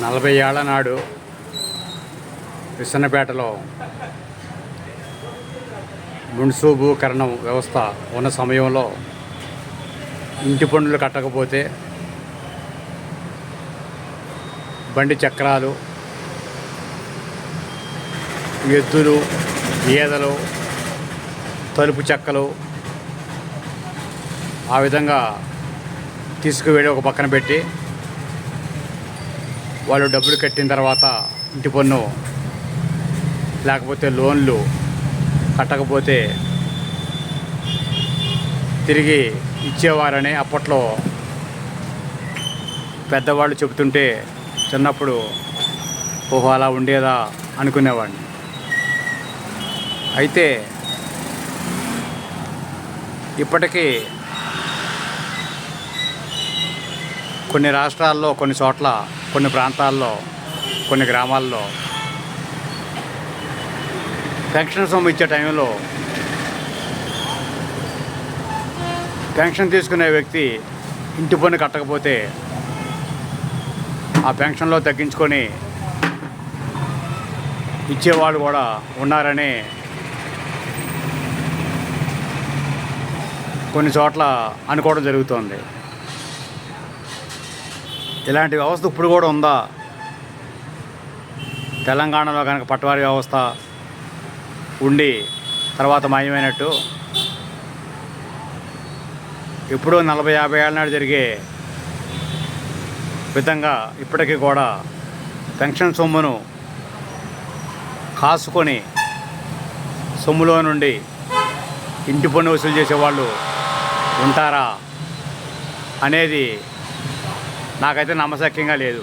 నలభై ఏళ్ళ నాడు విసన్నపేటలో మున్సూబుకరణం వ్యవస్థ ఉన్న సమయంలో ఇంటి పన్నులు కట్టకపోతే బండి చక్రాలు ఎద్దులు గేదెలు తలుపు చెక్కలు ఆ విధంగా తీసుకువెళ్ళి ఒక పక్కన పెట్టి వాళ్ళు డబ్బులు కట్టిన తర్వాత ఇంటి పన్ను లేకపోతే లోన్లు కట్టకపోతే తిరిగి ఇచ్చేవారని అప్పట్లో పెద్దవాళ్ళు చెబుతుంటే చిన్నప్పుడు ఓహో అలా ఉండేదా అనుకునేవాడిని. అయితే ఇప్పటికీ కొన్ని రాష్ట్రాల్లో కొన్ని చోట్ల కొన్ని ప్రాంతాల్లో కొన్ని గ్రామాల్లో. పెన్షన్ సొమ్ము ఇచ్చే టైంలో పెన్షన్ తీసుకునే వ్యక్తి ఇంటి పన్ను కట్టకపోతే ఆ పెన్షన్లో తగ్గించుకొని ఇచ్చేవాళ్ళు కూడా ఉన్నారని కొన్ని చోట్ల అనుకోవడం జరుగుతోంది. ఇలాంటి వ్యవస్థ ఇప్పుడు కూడా ఉందా? తెలంగాణలో కనుక పట్టవారి వ్యవస్థ ఉండి తర్వాత మాయమైనట్టు ఎప్పుడో నలభై యాభై ఏళ్ళ నాడు జరిగే విధంగా ఇప్పటికీ కూడా పెన్షన్ సొమ్మును కాసుకొని సొమ్ములో నుండి ఇంటి పన్ను వసూలు చేసేవాళ్ళు ఉంటారా అనేది నాకైతే నమ్మశక్యంగా లేదు.